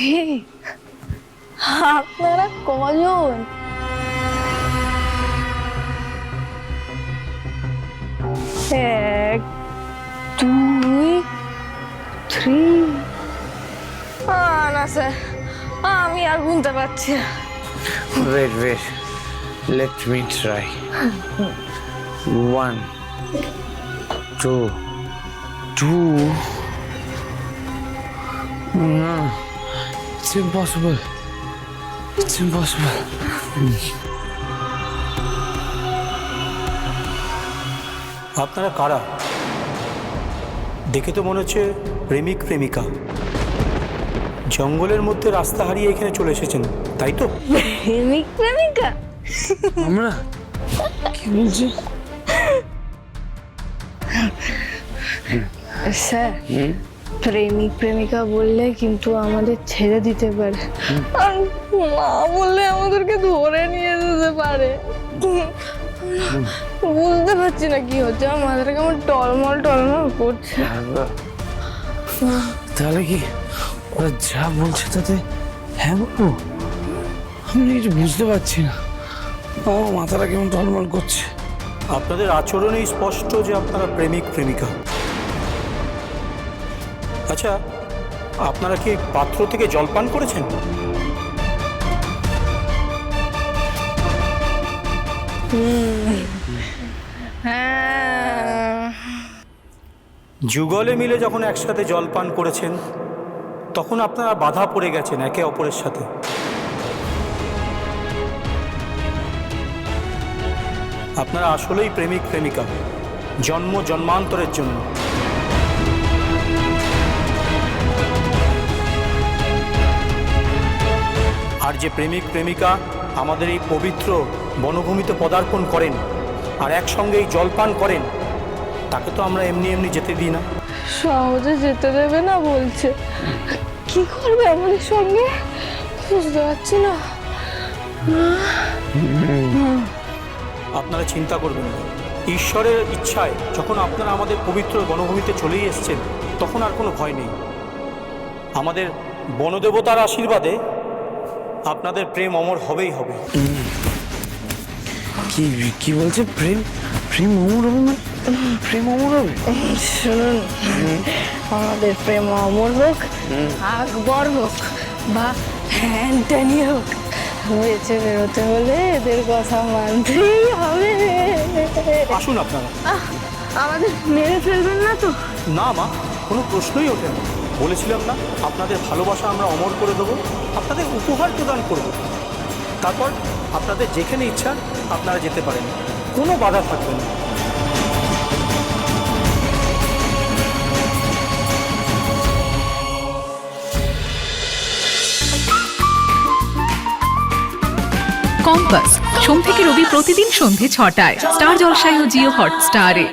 হে, আপনারা কজন এক দুই থ্রি না স্যার আমি আর গুনতে পারছি না Wait, wait. Let me try. One, two, two. No, it's impossible. It's impossible. আপনারা কারা? দেখে তো মনে হচ্ছে প্রেমিক প্রেমিকা। জঙ্গলের মধ্যে রাস্তা হারিয়ে এখানে চলে এসেছেন তাই তো? প্রেমিক প্রেমিকা। আমরা? কি বলছি? স্যার প্রেমিক প্রেমিকা বললে কিন্তু আমাদের ছেড়ে দিতে পারে। আর মা বললে আমাদেরকে ধরে নিয়ে যেতে পারে। বুঝতে পারছি না কি হচ্ছে। আমার মাথাটা কেমন টলমল টলমল করছে। তাহলে কি ওরা যা বলছে তাতে হ্যাঁ বলব? আমি কিছু বুঝতে পারছি না। আমার মাথাটা কেমন টলমল করছে। আপনাদের আচরণেই স্পষ্ট যে আপনারা প্রেমিক প্রেমিকা। আচ্ছা আপনারা কি পাত্র থেকে জল পান করেছেন? যুগলে মিলে যখন একসাথে জল পান করেছেন তখন আপনারা বাধা পড়ে গেছেন একে অপরের সাথে। আপনারা আসলেই প্রেমিক প্রেমিকা জন্ম জন্মান্তরের জন্য। যে প্রেমিক প্রেমিকা আমাদের এই পবিত্র বনভূমিতে পদার্পণ করেন আর একসঙ্গেই জলপান করেন তাকে তো আমরা এমনি এমনি যেতে দিই না। সহজে যেতে দেবে না বলছে। কি করবে আমাদের সঙ্গে? বুঝতে পারছি না। আপনারা চিন্তা করবেন না। ঈশ্বরের ইচ্ছায় যখন আপনারা আমাদের পবিত্র বনভূমিতে চলেই এসেছেন তখন আর কোনো ভয় নেই। আমাদের বনদেবতার আশীর্বাদে আপনাদের প্রেম অমর হবেই হবে। কি কি বলছে? প্রেম? প্রেম অমর হবে মানে? প্রেম অমর হবে? শুনুন আমাদের প্রেম অমর হোক আকবর হোক বা অ্যান্টনি হোক বেঁচে বেরোতে হলে এদের কথা মানতেই হবে। আসুন আপনারা। আমাদের মেরে ফেলবেন না তো? না মা কোনো প্রশ্নই ওঠে না। বলেছিলাম না, আপনাদের ভালোবাসা আমরা অমর করে দেবো, আপনাদের উপহার প্রদান করব। তারপর আপনাদের যেখানে ইচ্ছা আপনারা যেতে পারেন, কোনো বাধা থাকবে না। কম্পাস সোম থেকে রবি প্রতিদিন সন্ধে ছটায়। স্টার জলসায় ও জিও হটস্টারে।